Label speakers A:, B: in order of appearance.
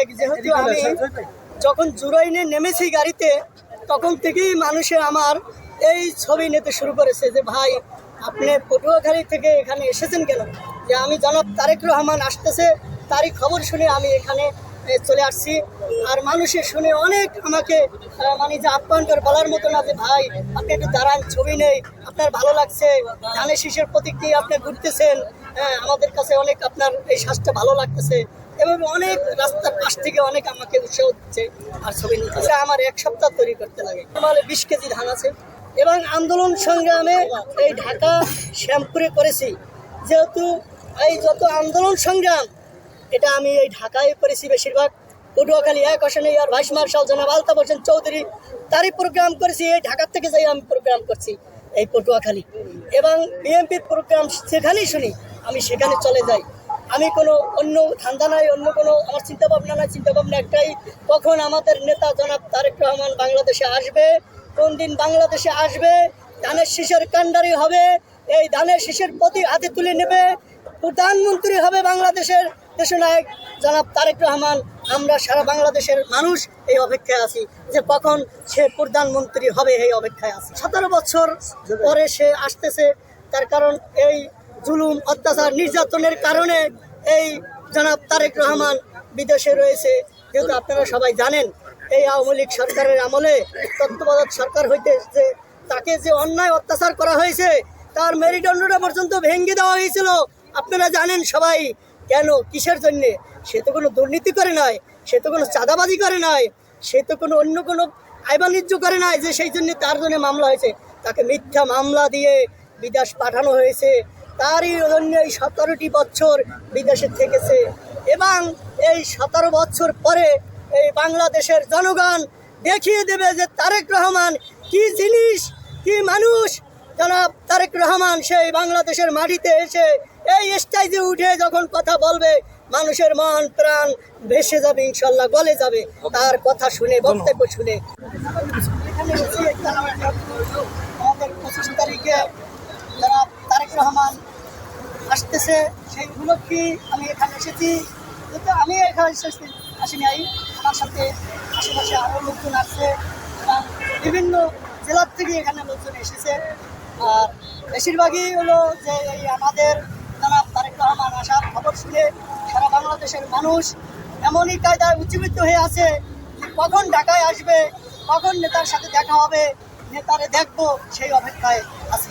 A: অনেক যেহেতু আমি যখন জুরাইনে নেমেছি গাড়িতে তখন থেকেই মানুষে আমার এই ছবি নিতে শুরু করেছে যে ভাই আপনি পটুয়াখালী থেকে এখানে এসেছেন কেন? যে আমি জনাব তারেক রহমান আসতেছে তারই খবর শুনে আমি এখানে চলে আসছি। আর মানুষের শুনে অনেক আমাকে মানে যে আপ্যায়ন করে বলার মতো না যে ভাই আপনি একটু দাঁড়ান ছবি নেই আপনার ভালো লাগছে ধানের শীষের প্রতীক নিয়ে আপনি ঘুরতেছেন। হ্যাঁ আমাদের কাছে অনেক আপনার এই শ্বাসটা ভালো লাগতেছে এভাবে অনেক রাস্তার পাশ থেকে অনেক আমাকে উৎসাহ দিচ্ছে আর ছবি নিতেছে আমার এক সপ্তাহ তৈরি করতে লাগে। আমার বিশ কেজি ধান আছে এবং আন্দোলন সংগ্রামে এই ঢাকা শ্যামপুরে করেছি। যেহেতু এই যত আন্দোলন সংগ্রাম, এটা আমি এই ঢাকায় করেছি বেশিরভাগ। পটুয়াখালী এক আসনে আর ভাইস মার্শাল জনাব আলতাফ হোসেন চৌধুরী, তারই প্রোগ্রাম করেছি, এই ঢাকার থেকে যাই আমি প্রোগ্রাম করছি, এই পটুয়াখালী। এবং বিএনপির প্রোগ্রাম সেখানেই শুনি। আমি সেখানে চলে যাই। আমি কোনো অন্য ধান্দা নাই, অন্য কোনো আমার চিন্তা ভাবনা নাই চিন্তা ভাবনা একটাই, কখন আমাদের নেতা জনাব তারেক রহমান বাংলাদেশে আসবে, কোন দিন বাংলাদেশে আসবে, ধানের শীষের কাণ্ডারি হবে, এই ধানের শীষের প্রতি হাতে তুলে নেবে, প্রধানমন্ত্রী হবে বাংলাদেশের দেশনায়ক জনাব তারেক রহমান। আমরা সারা বাংলাদেশের মানুষ এই অপেক্ষায় আছি যে কখন সে প্রধানমন্ত্রী হবে, এই অপেক্ষায় আছি। সতেরো বছর পরে সে আসতেছে, তার কারণ এই জুলুম, অত্যাচার, নির্যাতনের কারণে এই জনাব তারেক রহমান বিদেশে রয়েছে। যেহেতু আপনারা সবাই জানেন, এই আওয়ামী লীগ সরকারের আমলে তত্ত্বাবধায়ক সরকার হইতে যে তাকে যে অন্যায় অত্যাচার করা হয়েছে, তার মেরুদণ্ডটা পর্যন্ত ভেঙে দেওয়া হয়েছিল। আপনারা জানেন সবাই কেন, কিসের জন্য? সে তো কোনো দুর্নীতি করে নয় সে তো কোনো চাঁদাবাজি করে নয় সে তো কোনো অন্য কোনো আয় বাণিজ্য করে নাই যে সেই জন্য তার জন্য মামলা হয়েছে। তাকে মিথ্যা মামলা দিয়ে বিদেশ পাঠানো হয়েছে। তারই জন্য এই সতেরোটি বছর বিদেশে থেকেছে। এবং এই সতেরো বছর পরে এই বাংলাদেশের জনগণ দেখিয়ে দেবে যে তারেক রহমান কি জিনিস, কি মানুষ। জনাব তারেক রহমান সেই বাংলাদেশের মাটিতে এসে এই স্টাইজে উঠে যখন কথা বলবে, মানুষের মন, প্রাণ ভেসে যাবে, ইনশাল্লাহ গলে যাবে। তার কথা শুনে, বক্তব্য শুনে এখানে এসেছি একটা আমাদের পঁচিশ তারিখে যারা তারেক রহমান আসতেছে সেই উপলক্ষে আমি এখানে এসেছি? যেহেতু আমি এখানে আসি নাই আমার সাথে আশেপাশে আরও লোকজন আসছে এবং বিভিন্ন জেলার থেকে এখানে লোকজন এসেছে। আর বেশিরভাগই হলো যে এই আমাদের জনাব তারেক রহমান আসার খবর শুনে সারা বাংলাদেশের মানুষ এমনই কায়দায় উজ্জীবিত হয়ে আছে যে কখন ঢাকায় আসবে, কখন নেতার সাথে দেখা হবে, নেতারে দেখব সেই অপেক্ষায় আছি।